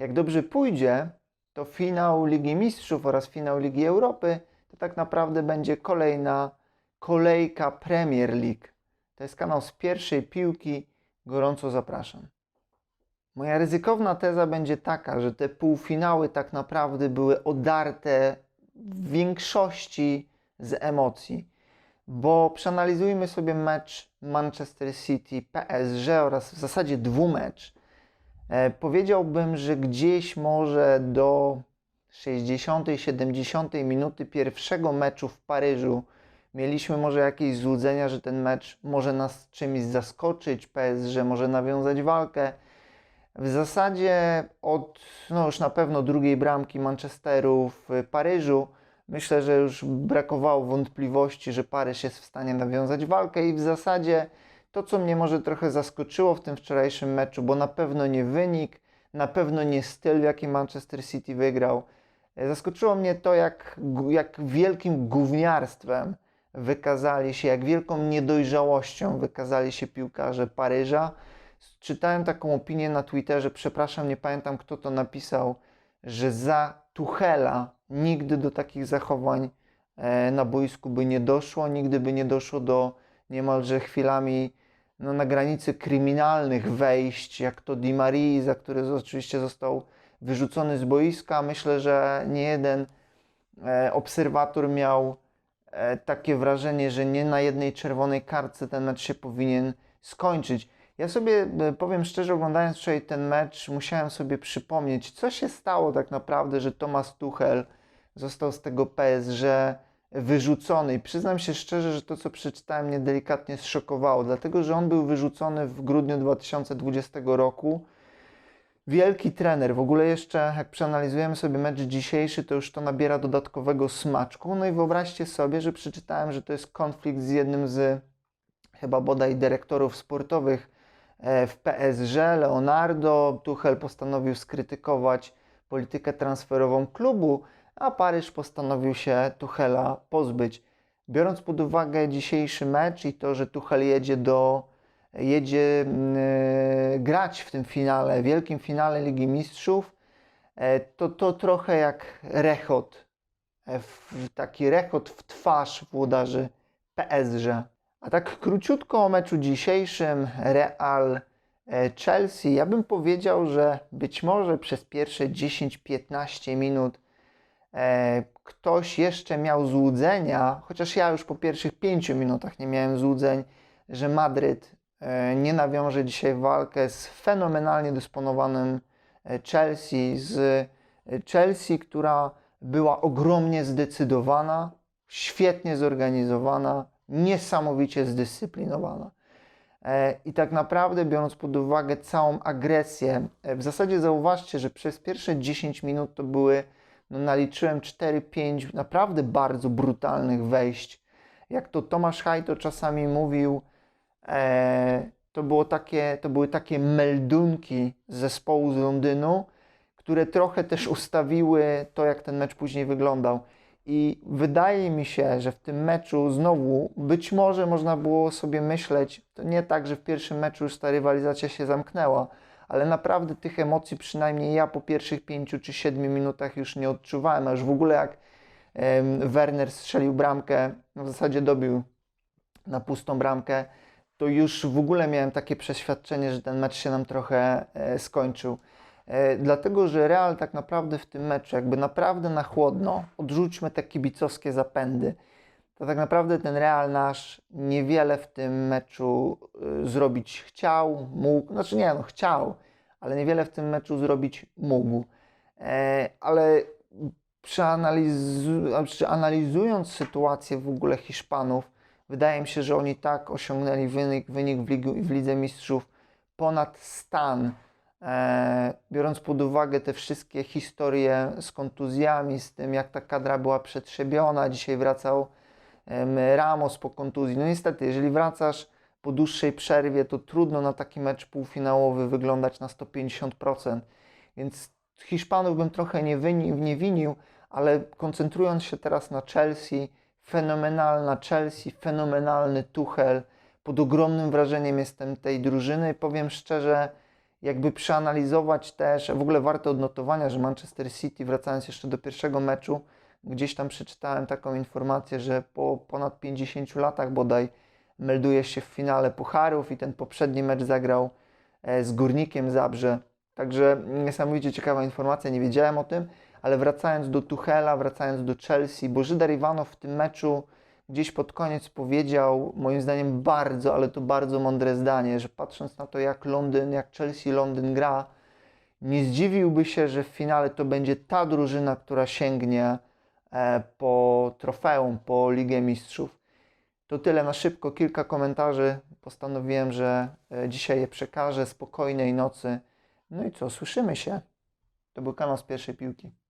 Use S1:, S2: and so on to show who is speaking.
S1: Jak dobrze pójdzie, to finał Ligi Mistrzów oraz finał Ligi Europy to tak naprawdę będzie kolejna kolejka Premier League. To jest kanał z pierwszej piłki. Gorąco zapraszam. Moja ryzykowna teza będzie taka, że te półfinały tak naprawdę były odarte w większości z emocji, bo przeanalizujmy sobie mecz Manchester City PSG oraz w zasadzie dwumecz. E, powiedziałbym, że gdzieś może do 60-70 minuty pierwszego meczu w Paryżu mieliśmy może jakieś złudzenia, że ten mecz może nas czymś zaskoczyć, PSG może nawiązać walkę. W zasadzie od no już na pewno drugiej bramki Manchesteru w Paryżu myślę, że już brakowało wątpliwości, że Paryż jest w stanie nawiązać walkę i w zasadzie to, co mnie może trochę zaskoczyło w tym wczorajszym meczu, bo na pewno nie wynik, na pewno nie styl, w jaki Manchester City wygrał. Zaskoczyło mnie to, jak, jak wielkim gówniarstwem wykazali się, jak wielką niedojrzałością wykazali się piłkarze Paryża. Czytałem taką opinię na Twitterze, przepraszam, nie pamiętam kto to napisał, że za Tuchela nigdy do takich zachowań e, na boisku by nie doszło, nigdy by nie doszło do niemalże chwilami no, na granicy kryminalnych wejść, jak to Di Marii, za który oczywiście został wyrzucony z boiska. Myślę, że nie jeden e, obserwator miał e, takie wrażenie, że nie na jednej czerwonej kartce ten mecz się powinien skończyć. Ja sobie e, powiem szczerze, oglądając wczoraj ten mecz, musiałem sobie przypomnieć, co się stało tak naprawdę, że Thomas Tuchel został z tego PSG wyrzucony. I przyznam się szczerze, że to, co przeczytałem, mnie delikatnie zszokowało, dlatego że on był wyrzucony w grudniu 2020 roku. Wielki trener. W ogóle jeszcze, jak przeanalizujemy sobie mecz dzisiejszy, to już to nabiera dodatkowego smaczku. No i wyobraźcie sobie, że przeczytałem, że to jest konflikt z jednym z chyba bodaj dyrektorów sportowych e, w PSG, Leonardo. Tuchel postanowił skrytykować politykę transferową klubu, a Paryż postanowił się Tuchela pozbyć. Biorąc pod uwagę dzisiejszy mecz i to, że Tuchel jedzie do jedzie yy, grać w tym finale, wielkim finale Ligi Mistrzów, e, to to trochę jak rechot, e, taki rechot w twarz włodarzy PSG. A tak króciutko o meczu dzisiejszym Real Chelsea, ja bym powiedział, że być może przez pierwsze 10-15 minut e, ktoś jeszcze miał złudzenia, chociaż ja już po pierwszych 5 minutach nie miałem złudzeń, że Madryt e, nie nawiąże dzisiaj walkę z fenomenalnie dysponowanym e, Chelsea, z e, Chelsea, która była ogromnie zdecydowana, świetnie zorganizowana, niesamowicie zdyscyplinowana. E, I tak naprawdę, biorąc pod uwagę całą agresję, e, w zasadzie zauważcie, że przez pierwsze 10 minut to były, no naliczyłem 4-5 naprawdę bardzo brutalnych wejść. Jak to Tomasz Hajto czasami mówił, e, to, było takie, to były takie meldunki zespołu z Londynu, które trochę też ustawiły to, jak ten mecz później wyglądał. I wydaje mi się, że w tym meczu znowu być może można było sobie myśleć, to nie tak, że w pierwszym meczu już ta rywalizacja się zamknęła, ale naprawdę tych emocji przynajmniej ja po pierwszych pięciu czy siedmiu minutach już nie odczuwałem, a już w ogóle jak Werner strzelił bramkę, w zasadzie dobił na pustą bramkę, to już w ogóle miałem takie przeświadczenie, że ten mecz się nam trochę e, skończył. E, dlatego, że Real tak naprawdę w tym meczu, jakby naprawdę na chłodno, odrzućmy te kibicowskie zapędy, to tak naprawdę ten Real nasz niewiele w tym meczu y, zrobić chciał, mógł, znaczy nie, no chciał, ale niewiele w tym meczu zrobić mógł. E, ale przeanalizu- znaczy analizując sytuację w ogóle Hiszpanów, wydaje mi się, że oni tak osiągnęli wynik, wynik w, w Lidze Mistrzów ponad stan, E, biorąc pod uwagę te wszystkie historie z kontuzjami, z tym jak ta kadra była przetrzebiona, dzisiaj wracał Ramos po kontuzji. No niestety, jeżeli wracasz po dłuższej przerwie, to trudno na taki mecz półfinałowy wyglądać na 150%. Więc Hiszpanów bym trochę nie, wyni, nie winił, ale koncentrując się teraz na Chelsea, fenomenalna Chelsea, fenomenalny Tuchel. Pod ogromnym wrażeniem jestem tej drużyny. Powiem szczerze, jakby przeanalizować też, w ogóle warte odnotowania, że Manchester City, wracając jeszcze do pierwszego meczu, gdzieś tam przeczytałem taką informację, że po ponad 50 latach bodaj melduje się w finale Pucharów i ten poprzedni mecz zagrał e, z Górnikiem Zabrze. Także niesamowicie ciekawa informacja, nie wiedziałem o tym, ale wracając do Tuchela, wracając do Chelsea, bo Żydar Iwanow w tym meczu gdzieś pod koniec powiedział, moim zdaniem bardzo, ale to bardzo mądre zdanie, że patrząc na to, jak Londyn, jak Chelsea Londyn gra, nie zdziwiłby się, że w finale to będzie ta drużyna, która sięgnie po trofeum, po Ligę Mistrzów. To tyle na szybko, kilka komentarzy. Postanowiłem, że e, dzisiaj je przekażę. Spokojnej nocy. No i co, słyszymy się. To był kanał z pierwszej piłki.